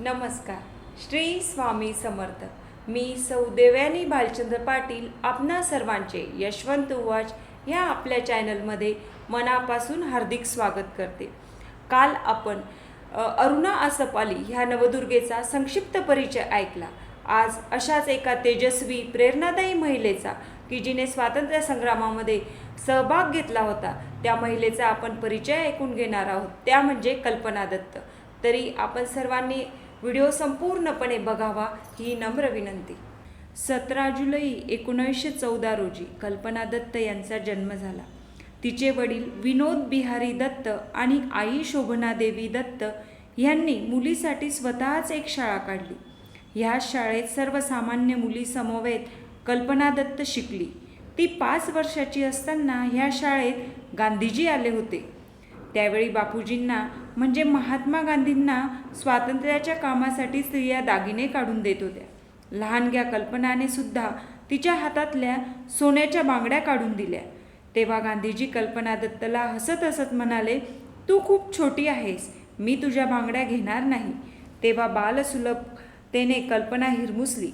नमस्कार. श्री स्वामी समर्थ. मी सौ देवयानी भालचंद्र पाटील आपणा सर्वांचे यशवंत उवाच ह्या आपल्या चॅनलमध्ये मनापासून हार्दिक स्वागत करते. काल आपण अरुणा आसपाली ह्या नवदुर्गेचा संक्षिप्त परिचय ऐकला. आज अशाच एका तेजस्वी प्रेरणादायी महिलेचा की जिने स्वातंत्र्य संग्रामामध्ये सहभाग घेतला होता त्या महिलेचा आपण परिचय ऐकून घेणार आहोत. त्या म्हणजे कल्पना दत्त. तरी आपण सर्वांनी व्हिडिओ संपूर्णपणे बघावा ही नम्र विनंती. सतरा जुलै एकोणीसशे चौदा रोजी कल्पना दत्त यांचा जन्म झाला. तिचे वडील विनोद बिहारी दत्त आणि आई शोभनादेवी दत्त यांनी मुलीसाठी स्वतःच एक शाळा काढली. ह्या शाळेत सर्वसामान्य मुलीसमवेत कल्पना दत्त शिकली. ती पाच वर्षाची असताना ह्या शाळेत गांधीजी आले होते. त्यावेळी बापूजींना म्हणजे महात्मा गांधींना स्वातंत्र्याच्या कामासाठी स्त्रिया दागिने काढून देत होत्या. लहानग्या कल्पनाने सुद्धा तिच्या हातातल्या सोन्याच्या बांगड्या काढून दिल्या. तेव्हा गांधीजी कल्पना दत्तला हसत हसत म्हणाले तू खूप छोटी आहेस मी तुझ्या बांगड्या घेणार नाही. तेव्हा बालसुलभतेने कल्पना हिरमुसली.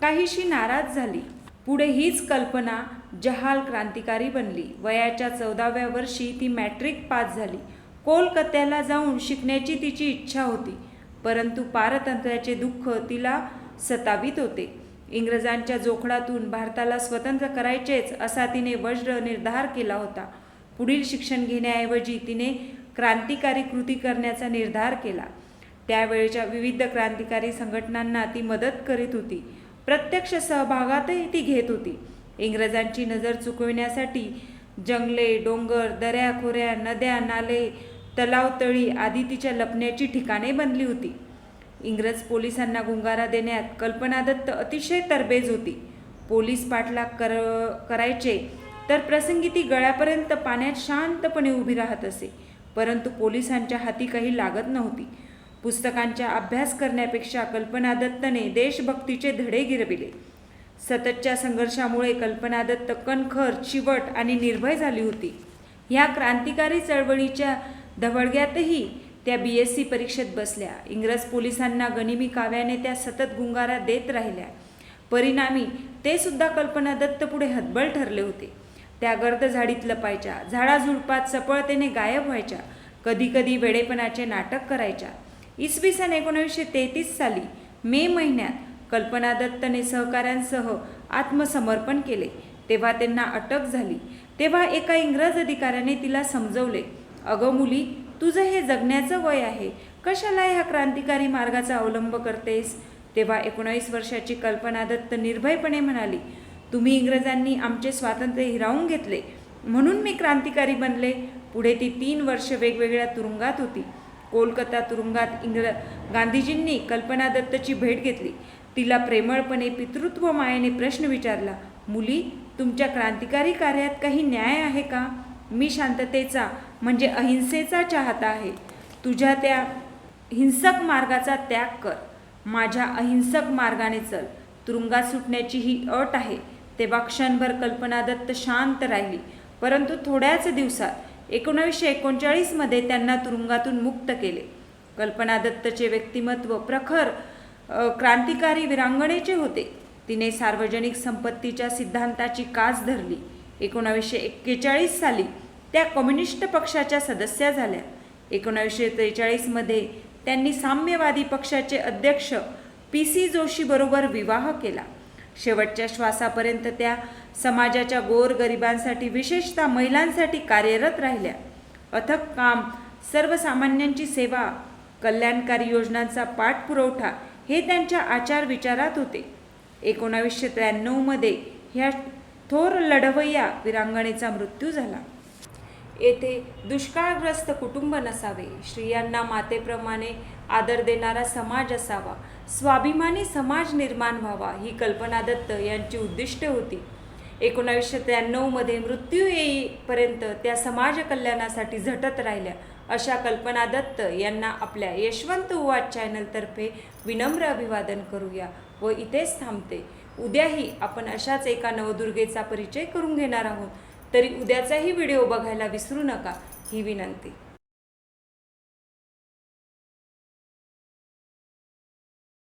काहीशी नाराज झाली. पुढे हीच कल्पना जहाल क्रांतिकारी बनली. वयाच्या चौदाव्या वर्षी ती मॅट्रिक पास झाली. कोलकात्याला जाऊन शिकण्याची तिची इच्छा होती परंतु पारतंत्र्याचे दुःख तिला सतावित होते. इंग्रजांच्या जोखडातून भारताला स्वतंत्र करायचेच असा तिने वज्र निर्धार केला होता. पुढील शिक्षण घेण्याऐवजी तिने क्रांतिकारी कृती करण्याचा निर्धार केला. त्यावेळेच्या विविध क्रांतिकारी संघटनांना ती मदत करीत होती. प्रत्यक्ष सहभागातही ती घेत होती. इंग्रजांची नजर चुकविण्यासाठी जंगले डोंगर दऱ्या खोऱ्या नद्या नाले तलाव तळी आदी तिच्या लपण्याची ठिकाणे बनली होती. इंग्रज पोलिसांना गुंगारा देण्यात कल्पना दत्त अतिशय तरबेज होती. पोलीस पाठलाग कर करायचे तर प्रसंगी ती गळ्यापर्यंत पाण्यात शांतपणे उभी राहत असे परंतु पोलिसांच्या हाती काही लागत नव्हती. पुस्तकांचा अभ्यास करण्यापेक्षा कल्पना दत्तने देशभक्तीचे धडे गिरविले. सततच्या संघर्षामुळे कल्पना दत्त कणखर चिवट आणि निर्भय झाली होती. ह्या क्रांतिकारी चळवळीच्या धवळग्यातही त्या बी एस सी परीक्षेत बसल्या. इंग्रज पोलिसांना गनिमी काव्याने त्या सतत गुंगारा देत राहिल्या. परिणामी ते सुद्धा कल्पना दत्त पुढे हतबल ठरले होते. त्या गर्द झाडीत लपायच्या झाडाझुडपात चपळतेने गायब व्हायच्या कधीकधी वेडेपणाचे नाटक करायच्या. इसवी सन एकोणीसशे तेहतीस साली मे महिन्यात कल्पना दत्तने सहकाऱ्यांसह आत्मसमर्पण केले. तेव्हा त्यांना अटक झाली. तेव्हा एका इंग्रज अधिकाऱ्याने तिला समजवले अगं मुली तुझं हे जगण्याचं वय आहे. कशाला ह्या क्रांतिकारी मार्गाचा अवलंब करतेस? तेव्हा एकोणावीस वर्षाची कल्पना दत्त निर्भयपणे म्हणाली तुम्ही इंग्रजांनी आमचे स्वातंत्र्य हिरावून घेतले. म्हणून मी क्रांतिकारी बनले. पुढे ती तीन वर्ष वेगवेगळ्या तुरुंगात होती. कोलकाता तुरुंगात इंग्र गांधीजींनी कल्पना दत्तची भेट घेतली. तिला प्रेमळपणे पितृत्व मायेने प्रश्न विचारला मुली तुमच्या क्रांतिकारी कार्यात काही न्याय आहे का? मी शांततेचा म्हणजे अहिंसेचा चाहता आहे. तुझ्या त्या हिंसक मार्गाचा त्याग कर. माझ्या अहिंसक मार्गाने चल. तुरुंगात सुटण्याची ही अट आहे. तेव्हा क्षणभर कल्पना दत्त शांत राहिली. परंतु थोड्याच दिवसात एकोणावीसशे एकोणचाळीसमध्ये त्यांना तुरुंगातून मुक्त केले. कल्पना दत्तचे व्यक्तिमत्व प्रखर क्रांतिकारी विरांगणेचे होते. तिने सार्वजनिक संपत्तीच्या सिद्धांताची कास धरली. एकोणावीसशे एक्केचाळीस साली त्या कम्युनिस्ट पक्षाच्या सदस्या झाल्या. एकोणावीसशे त्रेचाळीसमध्ये त्यांनी साम्यवादी पक्षाचे अध्यक्ष पी सी जोशीबरोबर विवाह केला. शेवटच्या श्वासापर्यंत त्या समाजाच्या गोरगरिबांसाठी विशेषतः महिलांसाठी कार्यरत राहिल्या. अथक काम सर्वसामान्यांची सेवा कल्याणकारी योजनांचा पाठपुरवठा हे त्यांच्या आचार विचारात होते. एकोणावीसशे त्र्याण्णवमध्ये ह्या थोर लढवय्या विरांगणेचा मृत्यू झाला. येथे दुष्काळग्रस्त कुटुंब नसावे. स्त्रियांना मातेप्रमाणे आदर देणारा समाज असावा. स्वाभिमानी समाज निर्माण व्हावा ही कल्पना दत्त यांची उद्दिष्ट होती. एकोणावीसशे त्र्याण्णवमध्ये मृत्यू येईपर्यंत त्या समाज कल्याणासाठी झटत राहिल्या. अशा कल्पना दत्त यांना आपल्या यशवंत उवाद चॅनलतर्फे विनम्र अभिवादन करूया व इथेच थांबते. उद्याही आपण अशाच एका नवदुर्गेचा परिचय करून घेणार आहोत. तरी उद्याचाही व्हिडिओ बघायला विसरू नका ही विनंती.